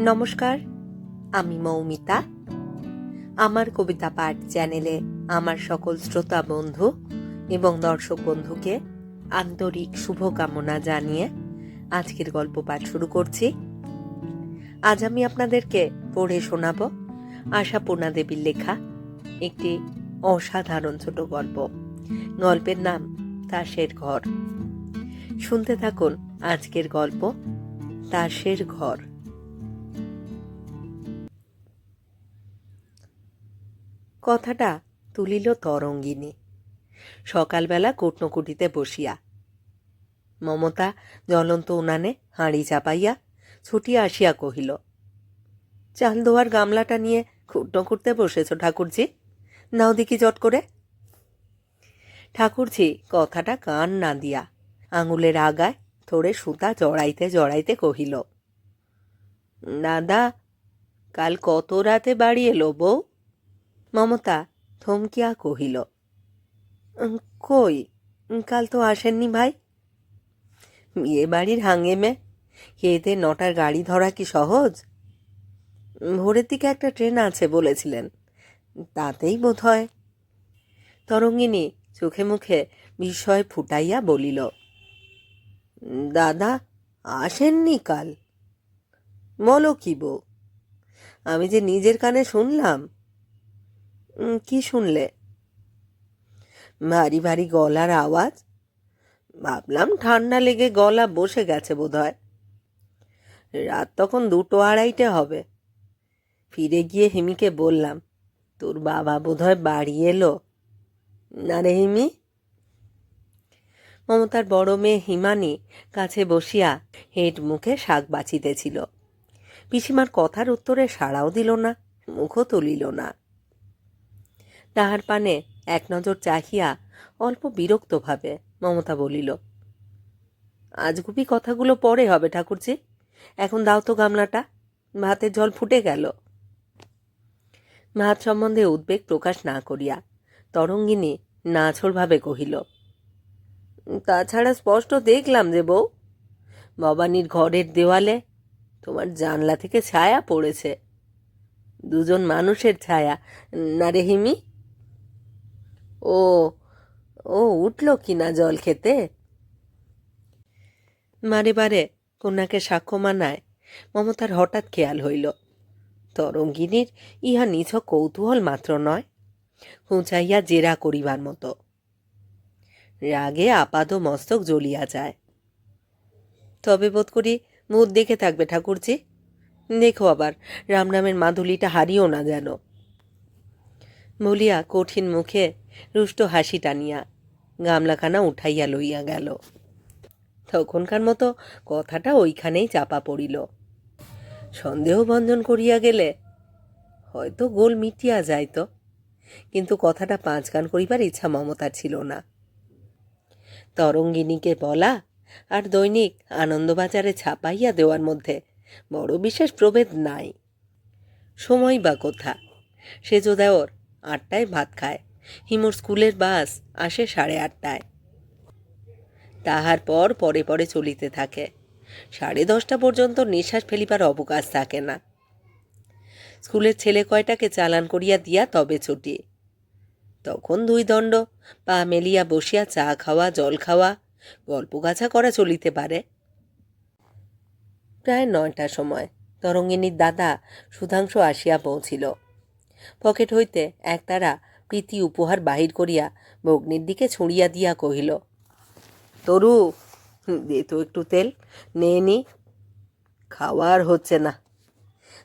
নমস্কার, আমি মৌমিতা। আমার কবিতা পাঠ চ্যানেলে আমার সকল শ্রোতা বন্ধু এবং দর্শক বন্ধুকে আন্তরিক শুভকামনা জানিয়ে আজকের গল্প পাঠ শুরু করছি। আজ আমি আপনাদেরকে পড়ে শোনাব আশাপূর্ণা দেবীর লেখা একটি অসাধারণ ছোট গল্প। গল্পের নাম তাসের ঘর। শুনতে থাকুন আজকের গল্প তাসের ঘর। কথাটা তুলিল তরঙ্গিনী। সকালবেলা কুটনকুটিতে বসিয়া মমতা জ্বলন্ত উনানে হাঁড়ি চাপাইয়া ছুটিয়া আসিয়া কহিল, চাল দোয়ার গামলাটা নিয়ে কুটনো করতে বসেছ ঠাকুরজি? নাও দেখি চট করে। ঠাকুরজি কথাটা কান না দিয়া আঙুলের আগায় থোড়ে সুতা জড়াইতে জড়াইতে কহিল, দাদা, কাল কত রাতে বাড়ি এলো বউ? মমতা থমকিয়া কহিল কই? কাল তো আসেননি ভাই? বিয়ে বাড়ির হাঙ্গেমে খেতে নটার গাড়ি ধরা কি সহজ? ভোরের দিকে একটা ট্রেন আছে, বলেছিলেন। তাতেই বোধ হয় তরঙ্গিনী চোখে মুখে বিস্ময় ফুটাইয়া বলিল, দাদা, আসেননি কাল? বলো কি বউ? আমি যে নিজের কানে শুনলাম কি শুনলে? ভারী ভারী গলার আওয়াজ? ভাবলাম ঠান্ডা লেগে গলা বসে গেছে বোধহয়। রাত তখন দুটো আড়াইটে হবে। ফিরে গিয়ে হিমিকে বললাম, তোর বাবা বোধহয় বাড়ি এলো? না রে হিমি। মমতার বড় মেয়ে হিমানি কাছে বসিয়া হেঁট মুখে শাক বাছিতেছিল। পিসিমার কথার উত্তরে সাড়াও দিল না, মুখও তুলিল না। তাহার পানে এক নজর চাহিয়া অল্প বিরক্তভাবে মমতা বলিল, আজগুবি কথাগুলো পরে হবে ঠাকুরজি। এখন দাও তো গামলাটা। ভাতের জল ফুটে গেল। ভাত সম্বন্ধে উদ্বেগ প্রকাশ না করিয়া তরঙ্গিনী নাছরভাবে কহিল, তাছাড়া স্পষ্ট দেখলাম যে বউ, ভবানীর ঘরের দেওয়ালে তোমার জানলা থেকে ছায়া পড়েছে। দুজন মানুষের ছায়া, না রে হিমি? ও ও উঠল কিনা জল খেতে? বারে বারে, কন্যাকে সাক্ষ্য মানায়। মমতার হঠাৎ খেয়াল হইল। তরঙ্গিনীর ইহা নিছক কৌতূহল মাত্র নয় হুঁচাইয়া জেরা করিবার মতো। রাগে আপাদ মস্তক জ্বলিয়া যায়। তবে বোধ করি মুখ দেখে থাকবে ঠাকুরজি। দেখো আবার, রামনামের মাধুলিটা হারিও না যেন। বলিয়া কঠিন মুখে রুষ্ট হাসি টানিয়া গামলাখানা উঠাইয়া লইয়া গেল। তখনকার মতো কথাটা ওইখানেই চাপা পড়িল। সন্দেহভঞ্জন করিয়া গেলে হয়তো গোল মিটিয়া যাইত, কিন্তু কথাটা পাঁচ গান করিবার ইচ্ছা মমতার ছিল না। তরঙ্গিনীকে বলা আর দৈনিক আনন্দবাজারে ছাপাইয়া দেওয়ার মধ্যে বড় বিশেষ প্রভেদ নাই। সময় বা কোথা, সেজো দেওর আটটায় ভাত খায়। হিমুর স্কুলের বাস আসে সাড়ে আটটায়। তাহার পর পরে পরে চলিতে থাকে। সাড়ে দশটা পর্যন্ত নিঃশ্বাস ফেলিবার অবকাশ থাকে না। স্কুলের ছেলে কয়টাকে চালান করিয়া দিয়া তবে ছুটি। তখন দুই দণ্ড, পা মেলিয়া বসিয়া চা খাওয়া, জল খাওয়া, গল্প গাছা করা চলিতে পারে। প্রায় নয়টার সময় তরঙ্গিনীর দাদা সুধাংশ আসিয়া পৌঁছিল। পকেট হইতে একতারা প্রীতি উপহার বাহির করিয়া ভগ্নির দিকে ছুঁড়িয়া দিয়া কহিল, তরু, দে তো একটু তেল, নে নি। খাওয়ার হচ্ছে না।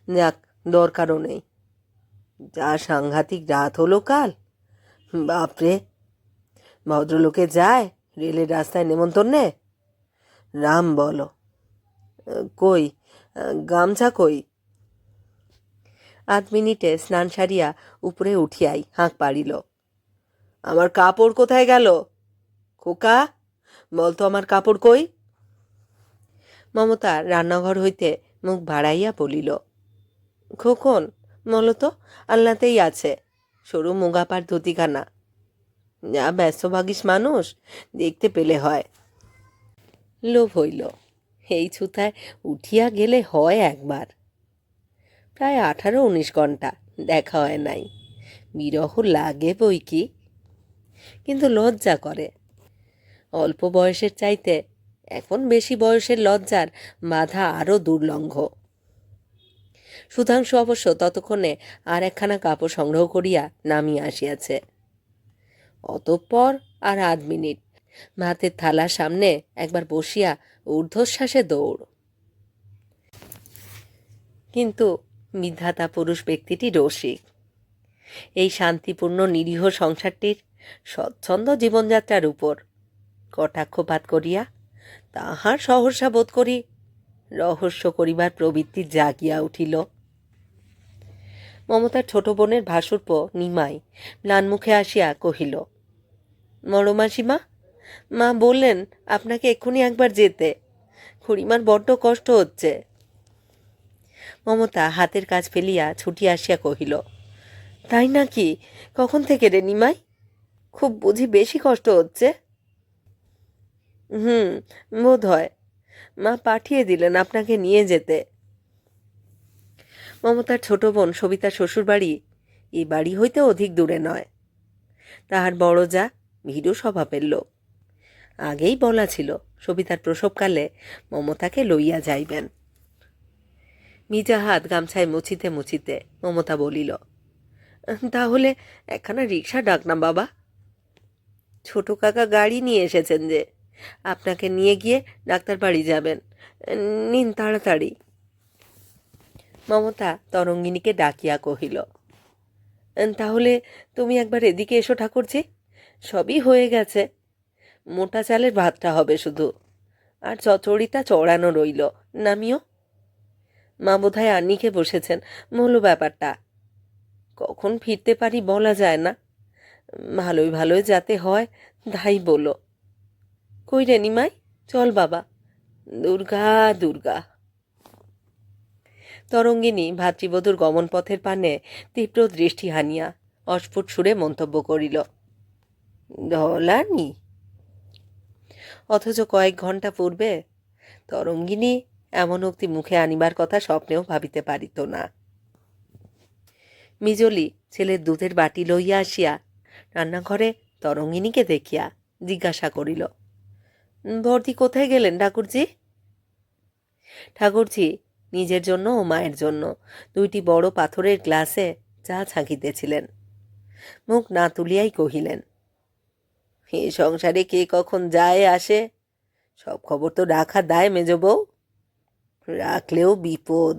যাক, দরকারও নেই। যা সাংঘাতিক রাত হলো কাল। বাপরে, ভদ্রলোকে যায়, রেলের রাস্তায় নেমন্তন্নে রাম বলো, কই, গামছা কই? আধ মিনিটে স্নান সারিয়া উপরে উঠিয়াই হাঁক পাড়িল আমার কাপড় কোথায় গেল? খোকা বলতো আমার কাপড় কই? মমতা রান্নাঘর হইতে মুখ ভাড়াইয়া বলিল, খোকন বলতো আল্লাতেই আছে, সরু মুগাপার ধুতিখানা। যা ব্যস্ত ভাগিস মানুষ, দেখতে পেলে হয়। লোভ হইল। এই ছুতায় উঠিয়া গেলে হয় একবার। প্রায় আঠারো উনিশ ঘণ্টা দেখা হয় নাই। বিরহ লাগে বই কি? কিন্তু লজ্জা করে। অল্প বয়সের চাইতে এখন বেশি বয়সের লজ্জার বাধা আরও দুর্লঙ্ঘ। সুধাংশু অবশ্য ততক্ষণে আর একখানা কাপড় সংগ্রহ করিয়া নামিয়া আসিয়াছে। অতঃপর আর আধ মিনিট। ভাতের থালার সামনে একবার বসিয়া ঊর্ধ্বশ্বাসে দৌড়। কিন্তু বিধাতা পুরুষ ব্যক্তিটি রসিক। এই শান্তিপূর্ণ নিরীহ সংসারটির স্বচ্ছন্দ জীবনযাত্রার উপর কটাক্ষপাত করিয়া তাহার সহসা বোধ করি রহস্য করিবার প্রবৃত্তি জাগিয়া উঠিল। মমতার ছোট বোনের ভাসুরপ নিমাই ম্লান মুখে আসিয়া কহিল মরমাসিমা মা বললেন আপনাকে এক্ষুনি একবার যেতে। খুড়িমার বড্ড কষ্ট হচ্ছে। মমতা হাতের কাজ ফেলিয়া ছুটি আসিয়া কহিল, তাই নাকি? কখন থেকে রে নিমাই? খুব বুঝি বেশি কষ্ট হচ্ছে? হুম, বোধ হয়। মা পাঠিয়ে দিলেন আপনাকে নিয়ে যেতে। মমতার ছোট বোন সবিতা শ্বশুরবাড়ি এই বাড়ি হইতে অধিক দূরে নয়। তাহার বড় যা ভীরু স্বভাবের লোক। আগেই বলা ছিল, সবিতার প্রসবকালে মমতাকে লইয়া যাইবেন। মিজা হাত গামছায় মুছিতে মুছিতে মমতা বলিল, তাহলে একখানা রিক্সা ডাক না বাবা। ছোট কাকা গাড়ি নিয়ে এসেছেন যে, আপনাকে নিয়ে গিয়ে ডাক্তার বাড়ি যাবেন। নিন তাড়াতাড়ি। মমতা তরঙ্গিনীকে ডাকিয়া কহিল, তাহলে তুমি একবার এদিকে এসো ঠাকুরজি, সবই হয়ে গেছে। মোটা চালের ভাতটা হবে শুধু, আর চচড়িটা চড়ানো রইল। নামিও। মা বোধহয় আন্নিকে বসেছেন। মূল ব্যাপারটা। কখন ফিরতে পারি বলা যায় না। ভালোই ভালোই যাতে হয়, তাই বলো। কই রে নিমাই? চল বাবা। দুর্গা দুর্গা। তরঙ্গিনী ভাতৃবধূর গমনপথের পানে তীব্র দৃষ্টি হানিয়া অস্ফুট সুরে মন্তব্য করিল ঢলানি অথচ কয়েক ঘণ্টা পূর্বে তরঙ্গিনী এমন উক্তি মুখে আনিবার কথা স্বপ্নেও ভাবিতে পারিত না। মিজলি ছেলের দুধের বাটি লইয়া আসিয়া রান্নাঘরে তরঙ্গিনীকে দেখিয়া জিজ্ঞাসা করিল, বর্দি কোথায় গেলেন ঠাকুরজি? ঠাকুরজি, নিজের জন্য ও মায়ের জন্য দুইটি বড় পাথরের গ্লাসে চা ছাঁকিতেছিলেন। মুখ না তুলিয়াই কহিলেন, এ সংসারে কে কখন যায় আসে? সব খবর তো রাখা দায় মেজ বউ। রাখলেও বিপদ।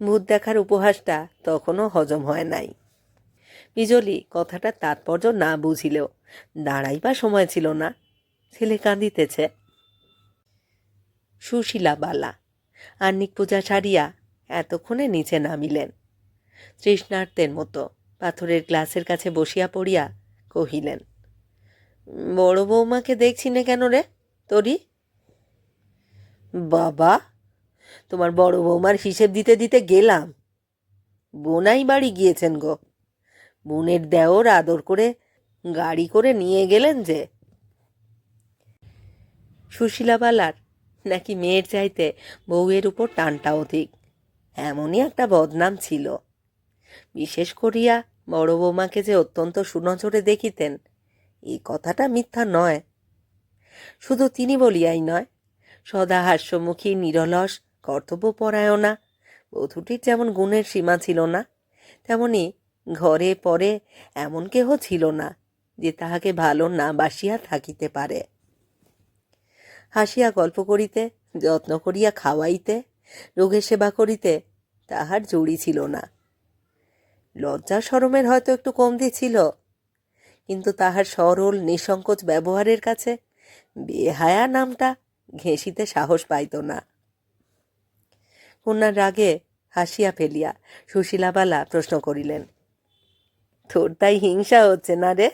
ভূত দেখার উপহাসটা তখনও হজম হয় নাই। বিজলি কথাটা তাৎপর্য না বুঝিলেও দাঁড়াইবার সময় ছিল না। ছেলে কাঁদিতেছে। সুশীলা বালা আর্নিক পূজা সারিয়া এতক্ষণে নিচে নামিলেন। তৃষ্ণার্তের মতো পাথরের গ্লাসের কাছে বসিয়া পড়িয়া কহিলেন, বড় বৌমাকে দেখছি না কেন রে তোরি বাবা, তোমার বড় বৌমার হিসেব দিতে দিতে গেলাম। বোনাই বাড়ি গিয়েছেন গো। বোনের দেওর আদর করে গাড়ি করে নিয়ে গেলেন যে। সুশীলাবালার নাকি মেয়ের চাইতে বউয়ের উপর টানটা অধিক, এমনই একটা বদনাম ছিল। বিশেষ করিয়া বড় বৌমাকে যে অত্যন্ত সুনজরে দেখিতেন এই কথাটা মিথ্যা নয়। শুধু তিনি বলিয়াই নয় সদা হাস্যমুখী নিরলস, কর্তব্যপরায়ণা। বধূটির যেমন গুণের সীমা ছিল না, তেমনি ঘরে পরে এমন কেহ ছিল না যে তাহাকে ভালো না বাসিয়া থাকিতে পারে। হাসিয়া গল্প করিতে, যত্ন করিয়া খাওয়াইতে, রোগের সেবা করিতে তাহার জুড়ি ছিল না। লজ্জা সরমের হয়তো একটু কমতি ছিল, কিন্তু তাহার সরল, নিঃসংকোচ ব্যবহারের কাছে বেহায়া নামটা ঘেঁষিতে সাহস পাইত না। কন্যার রাগে হাসিয়া ফেলিয়া সুশীলাবালা প্রশ্ন করিলেন, তোর তাই হিংসা হচ্ছে না রে?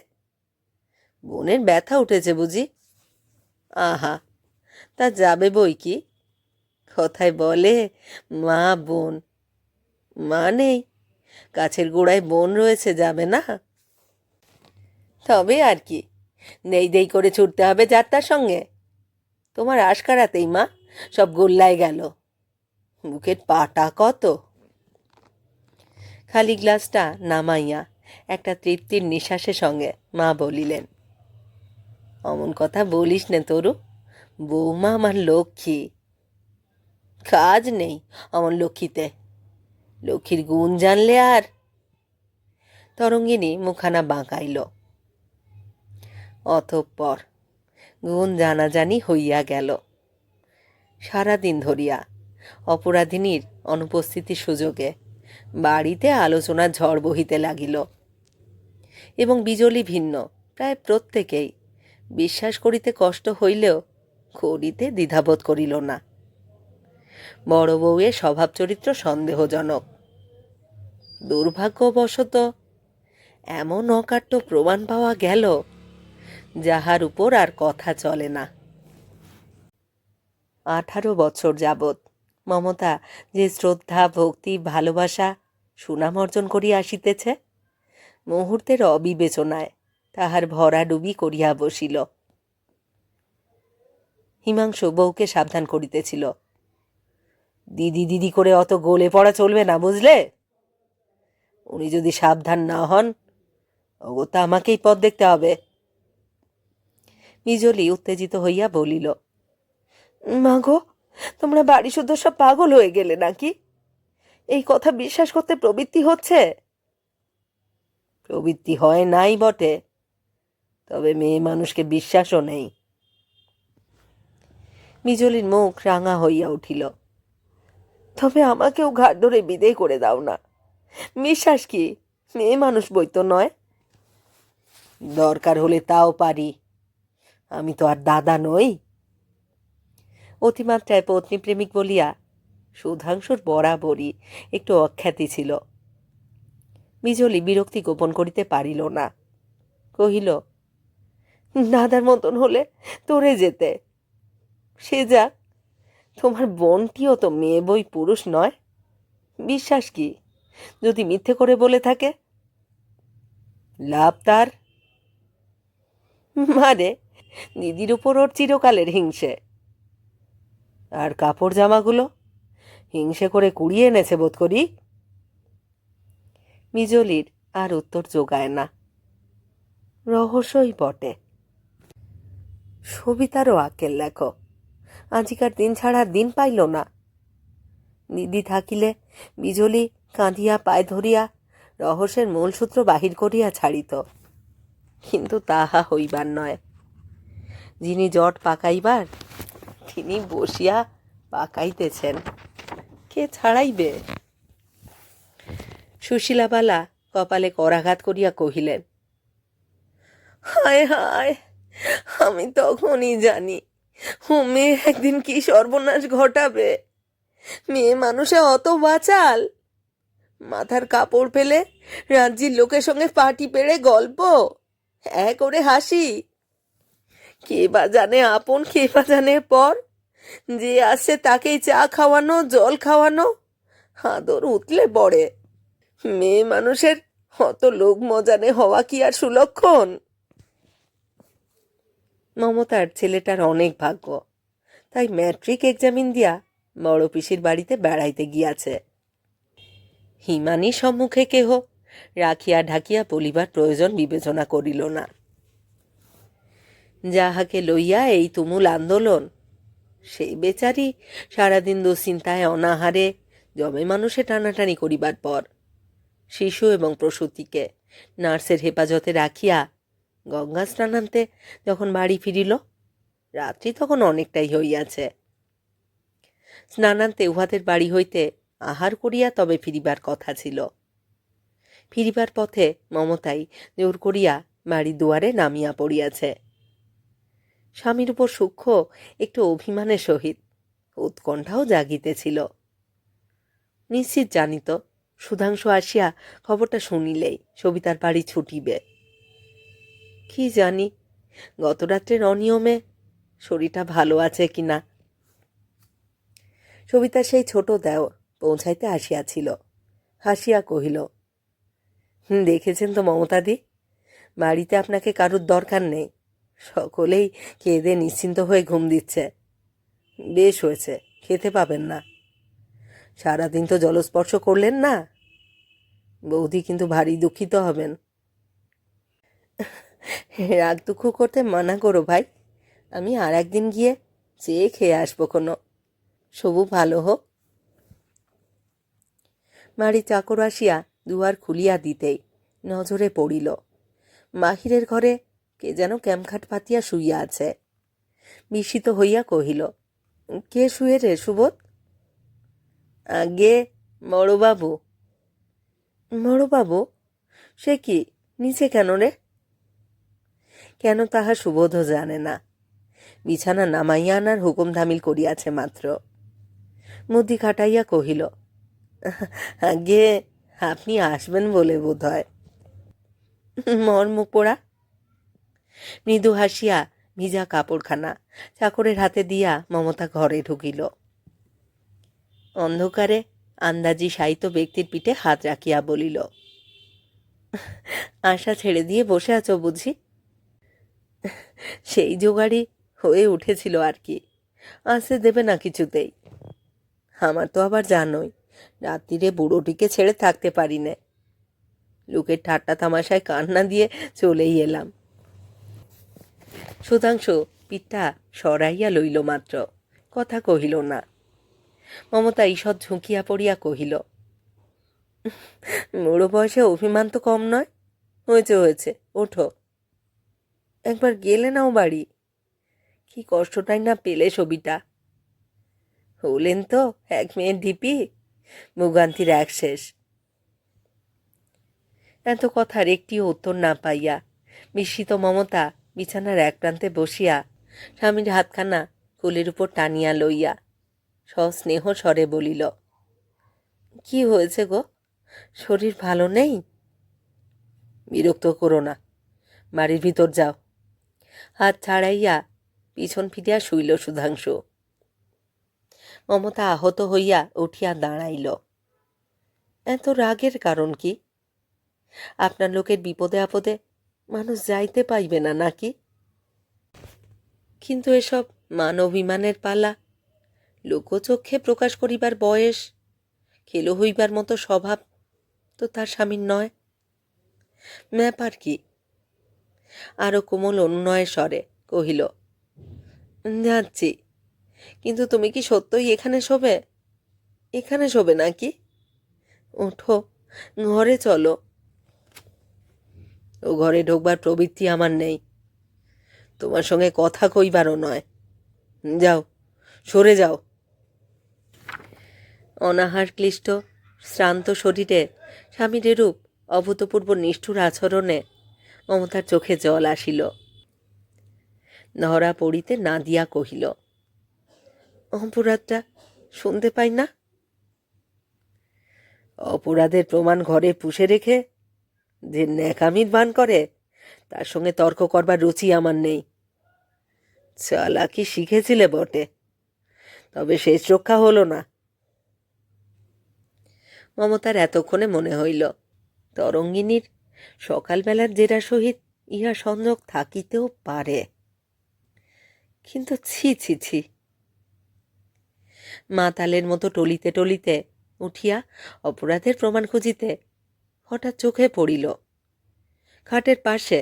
বোনের ব্যথা উঠেছে বুঝি? আহা, তা যাবে বই কি? কথায় বলে, মা, বোন, মা নেই, গাছের গোড়ায় বোন রয়েছে, যাবে না? তবে আর কি, নেই, দেই করে ছুটতে হবে যাত্রার সঙ্গে। তোমার আশকারাতেই মা। সব গোল্লায় গেল। বুকের পাটা কত? খালি গ্লাসটা নামাইয়া একটা তৃপ্তির নিঃশ্বাসের সঙ্গে মা বলিলেন, অমন কথা বলিস না তরু। বৌমা আমার লক্ষ্মী। কাজ নেই আমার লক্ষ্মীতে। লক্ষ্মীর গুণ জানলে আর? তরঙ্গিনী মুখানা বাঁকাইল। অতঃপর গুণ জানাজানি হইয়া গেল। সারাদিন ধরিয়া অপরাধিনীর অনুপস্থিতি সুযোগে বাড়িতে আলোচনা ঝড় বহিতে লাগিল এবং বিজলি ভিন্ন, প্রায় প্রত্যেকেই বিশ্বাস করিতে কষ্ট হইলেও করিতে দ্বিধাবোধ করিল না। বড় বউয়ের স্বভাব চরিত্র সন্দেহজনক। দুর্ভাগ্যবশত এমন অকাট্য প্রমাণ পাওয়া গেল যাহার উপর আর কথা চলে না। আঠারো বছর যাবৎ মমতা যে শ্রদ্ধা, ভক্তি, ভালোবাসা, সুনাম অর্জন করিয়া আসিতেছে, মুহূর্তের অবিবেচনায় তাহার ভরাডুবি করিয়া বসিল। হিমাংশু বউকে সাবধান করিতেছিল। দিদি দিদি করে অত গোলে পড়া চলবে না, বুঝলে? উনি যদি সাবধান না হন অগত্যা আমাকেই পথ দেখতে হবে। নিজলি উত্তেজিত হইয়া বলিল মা গো তোমরা বাড়ি শুদ্ধ সব পাগল হয়ে গেলে নাকি? এই কথা বিশ্বাস করতে প্রবৃত্তি হচ্ছে? প্রবৃত্তি হয় নাই বটে, তবে মেয়ে মানুষকে বিশ্বাসও নেই। মিজলির মুখ রাঙা হইয়া উঠিল, তবে আমাকেও ঘাট ধরে বিদেয় করে দাও না। বিশ্বাস কি, মেয়ে মানুষ বই তো নয়? দরকার হলে তাও পারি। আমি তো আর দাদা নই। অতিমাত্রায় পত্নী প্রেমিক বলিয়া সুধাংশুর বরাবরই একটু অখ্যাতি ছিল। বিজলি বিরক্তি গোপন করিতে পারিল না। কহিল, দাদার মতন হলে তোরে যেতে। সে যাক, তোমার বোনটিও তো মেয়ে বই পুরুষ নয়। বিশ্বাস কি, যদি মিথ্যে করে বলে থাকে? লাভ তার? মারে দিদির উপর ওর চিরকালের হিংসে। আর কাপড় জামাগুলো? হিংসে করে কুড়িয়ে এনেছে বোধ করি। মিজলির আর উত্তর যোগায় না। রহস্যই বটে। সবিতারও আকেল লেখো। আজিকার দিন ছাড়া দিন পাইল না। দিদি থাকিলে বিজলি কাঁদিয়া পায়ে ধরিয়া রহস্যের মূলসূত্র বাহির করিয়া ছাড়িত। কিন্তু তাহা হইবার নয়। যিনি জট পাকাইবার, তিনি বসিয়া পাকাইতেছেন। কে ছাড়াইবে? সুশীলাবালা কপালে করাঘাত করিয়া কহিলেন, হায় হায়, আমি তখনই জানি মেয়ে একদিন কি সর্বনাশ ঘটাবে। মেয়ে মানুষে অত বাচাল। মাথার কাপড় ফেলে রাজ্যের লোকের সঙ্গে পাটি পেড়ে গল্প। এক করে হাসি। কে বা জানে আপন, কে বা জানে পর? যে আসছে তাকেই চা খাওয়ানো, জল খাওয়ানো। আদর উতলে পড়ে। মেয়ে মানুষের অত লোক মজানে হওয়া কি আর সুলক্ষণ? মমতার ছেলেটার অনেক ভাগ্য। তাই ম্যাট্রিক এক্সামিন দিয়া বড় পিসির বাড়িতে বেড়াইতে গিয়াছে। হিমানি সম্মুখে কেহ রাখিয়া ঢাকিয়া বলিবার প্রয়োজন বিবেচনা করিল না। যাহাকে লইয়া এই তুমুল আন্দোলন। সেই বেচারি সারাদিন দুশ্চিন্তায় অনাহারে জমে মানুষে টানাটানি করিবার পর শিশু এবং প্রসূতিকে নার্সের হেফাজতে রাখিয়া গঙ্গা স্নানান্তে যখন বাড়ি ফিরিল, রাত্রি তখন অনেকটাই হইয়াছে। স্নানান্তে উহাদের বাড়ি হইতে আহার করিয়া তবে ফিরিবার কথা ছিল। ফিরিবার পথে মমতাই জোর করিয়া বাড়ি দুয়ারে নামিয়া পড়িয়াছে। স্বামীর উপর সূক্ষ্ম একটু অভিমানের সহিত উৎকণ্ঠাও জাগিতেছিল। নিশ্চিত জানিত সুধাংশু আসিয়া খবরটা শুনিলেই সবিতার বাড়ি ছুটিবে। কি জানি গত রাত্রের অনিয়মে শরীরটা ভালো আছে কি না সবিতা সেই ছোট দেও পৌঁছাইতে আসিয়াছিল। হাসিয়া কহিল "হুম, দেখেছেন তো মমতাদি? বাড়িতে আপনাকে কারুর দরকার নেই। সকলেই কেঁদে নিশ্চিন্ত হয়ে ঘুম দিচ্ছে। বেশ হয়েছে, খেতে পাবেন না। সারাদিন তো জলস্পর্শ করলেন না। বৌদি কিন্তু ভারী দুঃখিত হবেন। রাগ দুঃখ করতে মানা করো ভাই, আমি আর একদিন গিয়ে চেয়ে খেয়ে আসব কোনো। সবু ভালো হোক। বাড়ি চাকর আসিয়া দুয়ার খুলিয়া দিতেই নজরে পড়িল। মাহিরের ঘরে কে যেন ক্যামখাট পাতিয়া শুইয়া আছে। বিস্মিত হইয়া কহিল, কে শুয়ে রে সুবোধ? আগে বড়বাবু বড়বাবু সে কি, নিচে কেন রে? কেন তাহা সুবোধ জানে না। বিছানা নামাইয়া আনার হুকুম ধামিল করিয়াছে মাত্র। মুদি খাটাইয়া কহিল, আগে আপনি আসবেন বলে বোধ হয় মর মুখ পোড়া মৃদু হাসিয়া ভিজা কাপড়খানা চাকরের হাতে দিয়া মমতা ঘরে ঢুকিল। অন্ধকারে আন্দাজি সাহিত্য ব্যক্তির পিঠে হাত রাখিয়া বলিল, আশা ছেড়ে দিয়ে বসে আছো বুঝি? সেই জোগাড়ি হয়ে উঠেছিল আর কি। আসতে দেবে না কিছুতেই। আমার তো আবার জানোই, রাত্রিরে বুড়োটিকে ছেড়ে থাকতে পারি না। লোকের ঠাট্টা তামাশায় কান্না দিয়ে চলেই এলাম। সুধাংশু পিঠটা সরাইয়া লইল মাত্র। কথা কহিল না। মমতা ঈষৎ ঝুঁকিয়া পড়িয়া কহিল, বুড়ো বয়সে অভিমান তো কম নয়। হয়েছে হয়েছে, ওঠো। একবার গেলে নাও বাড়ি। কি কষ্টটাই না পেলে ছবিটা। হলেন তো এক মেয়ের ঢিপি মুগান্তির এক শেষ। এত কথার একটিও উত্তর না পাইয়া বিস্মিত মমতা বিছানার এক প্রান্তে বসিয়া স্বামীর হাতখানা কোলের উপর টানিয়া লইয়া সস্নেহ স্বরে বলিল, কি হয়েছে গো? শরীর ভালো নেই? বিরক্ত করো না, বাড়ির ভিতর যাও। হাত ছাড়াইয়া পিছন ফিরিয়া শুইল সুধাংশু। মমতা আহত হইয়া উঠিয়া দাঁড়াইল। এত রাগের কারণ কি? আপনার লোকের বিপদে আপদে মানুষ যাইতে পাইবে না নাকি? কিন্তু এসব মান অভিমানের পালা, লোকচক্ষে প্রকাশ করিবার বয়স, খেলো হইবার মতো স্বভাব তো তার স্বামীর নয়। ব্যাপার কি? আরও কোমল অনুনয় স্বরে কহিল, যাচ্ছি, কিন্তু তুমি কি সত্যই এখানে শোবে? এখানে শোবে নাকি? ওঠো, ঘরে চলো। ও ঘরে ঢোকবার প্রবৃত্তি আমার নেই। তোমার সঙ্গে কথা কইবারও নয়। যাও, সরে যাও। অনাহার ক্লিষ্ট, শ্রান্ত শরীরে স্বামীর এরূপ অভূতপূর্ব নিষ্ঠুর আচরণে মমতার চোখে জল আসিল। ধরা পড়িতে না দিয়া কহিল, অপরাধটা শুনতে পাই না? অপরাধের প্রমাণ ঘরে পুষে রেখে যে ন্যাকামির বান করে, তার সঙ্গে তর্ক করবার রুচি আমার নেই। চালাকি শিখেছিলে বটে, তবে শেষ রক্ষা হলো না। মমতার এতক্ষণে মনে হইল, তরঙ্গিনীর সকালবেলার জেরা সহিত ইহা সংযোগ থাকিতেও পারে। কিন্তু ছি ছি ছি। মাতালের মতো টলিতে টলিতে উঠিয়া অপরাধের প্রমাণ খুঁজিতে হঠাৎ চোখে পড়িল। খাটের পাশে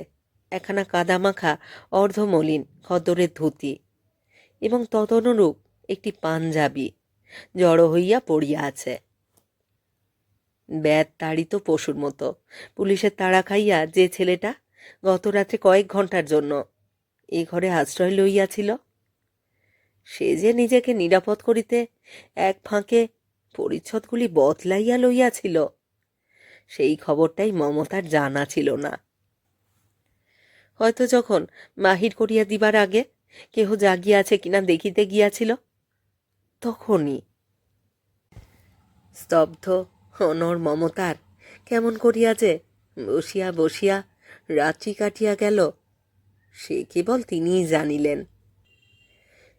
একখানা কাদামাখা অর্ধমলিন খদ্দরের ধুতি এবং তদনুরূপ একটি পাঞ্জাবি জড়ো হইয়া পড়িয়া আছে। ব্যাত তাড়িত পশুর মতো পুলিশের তাড়া খাইয়া যে ছেলেটা গত রাত্রে কয়েক ঘণ্টার জন্য এ ঘরে আশ্রয় লইয়াছিল, সে যে নিজেকে নিরাপদ করিতে এক ফাঁকে পরিচ্ছদগুলি বদলাইয়া লইয়াছিল। সেই খবরটাই মমতার জানা ছিল না। হয়তো যখন বাহির করিয়া দিবার আগে কেহ জাগিয়াছে কিনা দেখিতে গিয়াছিল, তখনই স্তব্ধ অনর মমতার কেমন করিয়া যে বসিয়া বসিয়া রাত্রি কাটিয়া গেল, সে কেবল তিনিই জানিলেন।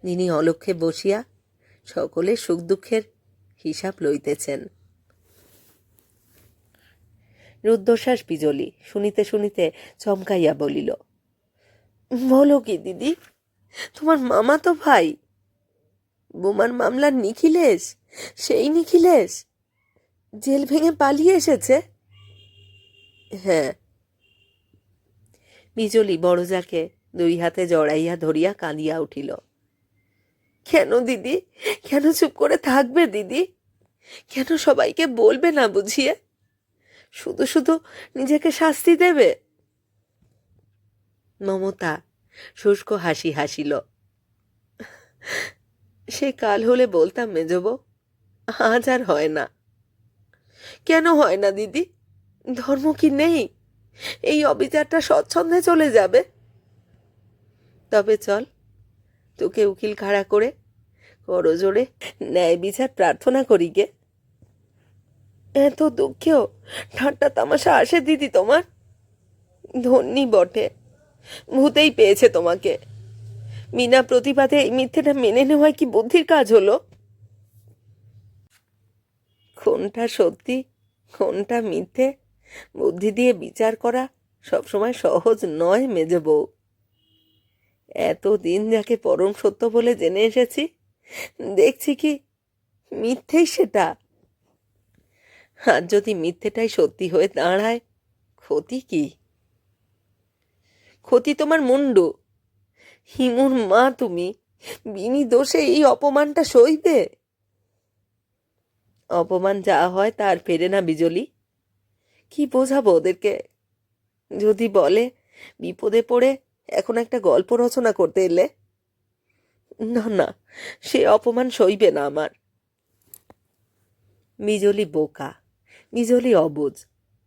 যিনি অলক্ষে বসিয়া সকলের সুখ দুঃখের হিসাব লইতেছেন। রুদ্ধশ্বাস বিজলি শুনিতে শুনিতে চমকাইয়া বলিল, বলো কি দিদি, তোমার মামা তো ভাই। বোমার মামলার নিখিলেশ, সেই নিখিলেশ, জেল ভেঙে পালিয়ে এসেছে? হ্যাঁ। বিজলি বড়জাকে দুই হাতে জড়াইয়া ধরিয়া কাঁদিয়া উঠিল, কেন দিদি, কেন চুপ করে থাকবে দিদি? কেন সবাইকে বলবে না বুঝিয়ে? শুধু শুধু নিজেকে শাস্তি দেবে? মমতা শুষ্ক হাসি হাসিল। সে কাল হলে বলতাম মেজব আজ আর হয় না। কেন হয় না, দিদি? ধর্ম কি নেই? এই অবিচারটা স্বচ্ছন্দে চলে যাবে। তবে চল, তোকে উকিল খাড়া করে করো জোরে ন্যায় বিচার প্রার্থনা করি গে। এত দুঃখেও ঠাট্টা তামাশা আসে দিদি তোমার? ধন্যি বটে। ভূতেই পেয়েছে তোমাকে। বিনা প্রতিবাদে এই মিথ্যেটা মেনে নেওয়ায় কি বুদ্ধির কাজ হলো? কোনটা সত্যি, কোনটা মিথ্যে, বুদ্ধি দিয়ে বিচার করা সবসময় সহজ নয় মেজে বউ। এতদিন যাকে পরম সত্য বলে জেনে এসেছি, দেখছি কি মিথ্যেই সেটা। আর যদি মিথ্যেটাই সত্যি হয়ে দাঁড়ায়, ক্ষতি কি? ক্ষতি তোমার মুন্ডু। হিমুর মা তুমি, বিনি দোষে এই অপমানটা সইবে? অপমান যা হয় তার ফেরে না বিজলি। কি বোঝাবো ওদেরকে? যদি বলে, বিপদে পড়ে এখন একটা গল্প রচনা করতে এলে? না না, সে অপমান সইবে না আমার। বিজলি বোকা। বিজলি অবুজ,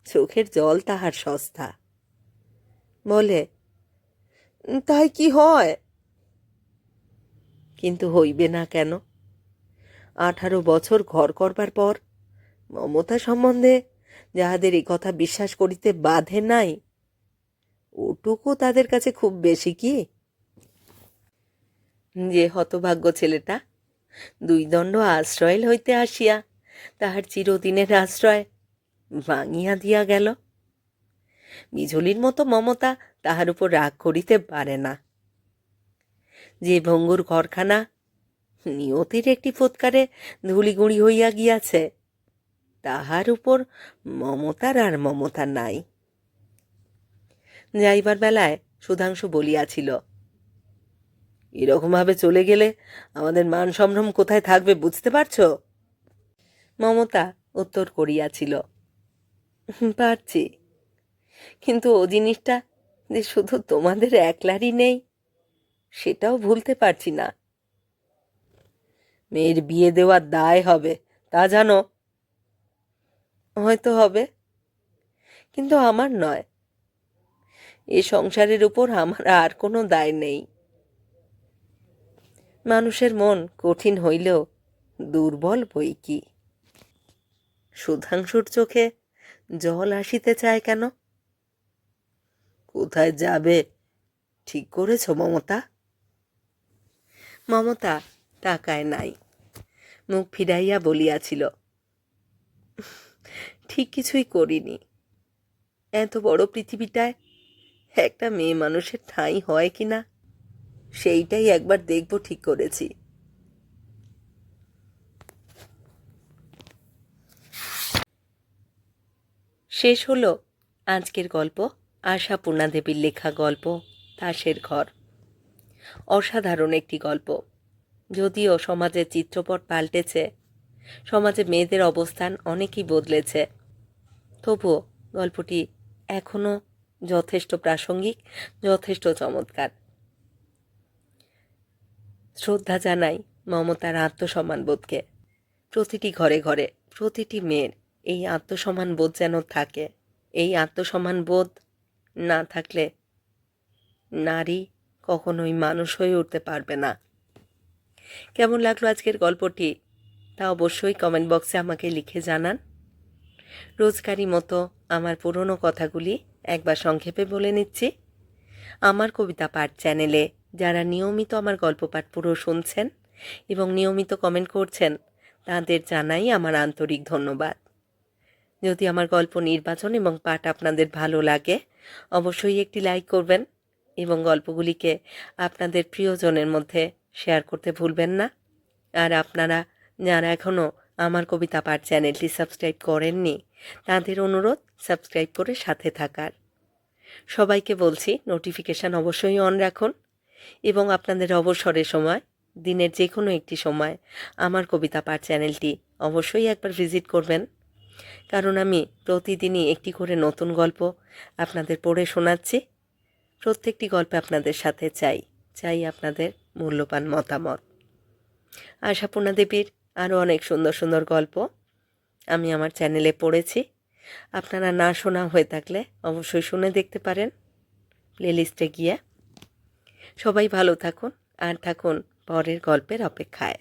চোখের জল তাহার সস্তা। বলে, তাই কি হয়? কিন্তু হইবে না কেন? আঠারো বছর ঘর করবার পর মমতা সম্বন্ধে যাহাদের এই কথা বিশ্বাস করিতে বাধে নাই, ওটুকু তাদের কাছে খুব বেশি কি? যে হতভাগ্য ছেলেটা দুই দণ্ড আশ্রয় হইতে আসিয়া তাহার চিরদিনের আশ্রয় ভাঙিয়া দিয়া গেল। বিজলির মতো মমতা তাহার উপর রাগ করিতে পারে না। যে ভঙ্গুর ঘরখানা নিয়তির একটি ফুৎকারে ধুলিগুড়ি হইয়া গিয়াছে, তাহার উপর মমতার আর মমতা নাই। যাইবার বেলায় সুধাংশু বলিয়াছিল, এরকমভাবে চলে গেলে আমাদের মান সম্ভ্রম কোথায় থাকবে বুঝতে পারছ? মমতা উত্তর করিয়াছিল পারছি। কিন্তু ও জিনিসটা যে শুধু তোমাদের একলারই নেই, সেটাও ভুলতে পারছি না। মেয়ের বিয়ে দেওয়ার দায় হবে, তা জানো? হয়তো হবে। কিন্তু আমার নয়। এ সংসারের উপর আমার আর কোনো দায় নেই। মানুষের মন কঠিন হইলেও দুর্বল বই কি? সুধাংশুর চোখে জল আসিতে চায় কেন? কোথায় যাবে? ঠিক করেছ, মমতা। মমতা টাকায় নাই। মুখ ফিরাইয়া বলিয়াছিল, ঠিক কিছুই করিনি। এত বড় পৃথিবীটায় একটা মেয়ে মানুষের ঠাঁই হয় কি না সেইটাই একবার দেখব ঠিক করেছি। শেষ হলো আজকের গল্প আশা পূর্ণাদেবীর লেখা গল্প, তাসের ঘর। অসাধারণ একটি গল্প। যদিও সমাজের চিত্রপট পাল্টেছে, সমাজে মেয়েদের অবস্থান অনেকই বদলেছে। তবুও গল্পটি এখনও যথেষ্ট প্রাসঙ্গিক, যথেষ্ট চমৎকার। শ্রদ্ধা জানাই মমতার আত্মসম্মানবোধকে। প্রতিটি ঘরে ঘরে প্রতিটি মেয়ের এই আত্মসম্মান বোধ যেন থাকে। এই আত্মসম্মান বোধ না থাকলে নারী কখনোই মানুষ হয়ে উঠতে পারবে না। কেমন লাগল আজকের গল্পটি? তা অবশ্যই কমেন্ট বক্সে আমাকে লিখে জানান। রোজকারই মতো আমার পুরনো কথাগুলি একবার সংক্ষেপে বলে নিচ্ছি। আমার কবিতা পাঠ চ্যানেলে যারা নিয়মিত আমার গল্প পাঠ পুরো শুনছেন এবং নিয়মিত কমেন্ট করছেন, তাদের জানাই আমার আন্তরিক ধন্যবাদ। যদি আমার গল্প নির্বাচন এবং পাঠ আপনাদের ভালো লাগে, অবশ্যই একটি লাইক করবেন এবং গল্পগুলিকে আপনাদের প্রিয়জনের মধ্যে শেয়ার করতে ভুলবেন না। আর আপনারা যারা এখনও আমার কবিতা পাঠ চ্যানেলটি সাবস্ক্রাইব করেননি, তাদের অনুরোধ সাবস্ক্রাইব করে সাথে থাকার। সবাইকে বলছি, নোটিফিকেশান অবশ্যই অন রাখুন এবং আপনাদের অবসরের সময়, দিনের যে কোনো একটি সময়, আমার কবিতা পাঠ চ্যানেলটি অবশ্যই একবার ভিজিট করবেন। কারণ আমি প্রতিদিনই একটি করে নতুন গল্প আপনাদের পড়ে শোনাচ্ছি। প্রত্যেকটি গল্পে আপনাদের সাথে চাই চাই আপনাদের মূল্যবান মতামত। আশাপূর্ণা দেবীর আরও অনেক সুন্দর সুন্দর গল্প আমি আমার চ্যানেলে পড়েছি। আপনারা না শোনা হয়ে থাকলে অবশ্যই শুনে দেখতে পারেন প্লেলিস্টে গিয়ে। সবাই ভালো থাকুন, আর থাকুন পরের গল্পের অপেক্ষায়।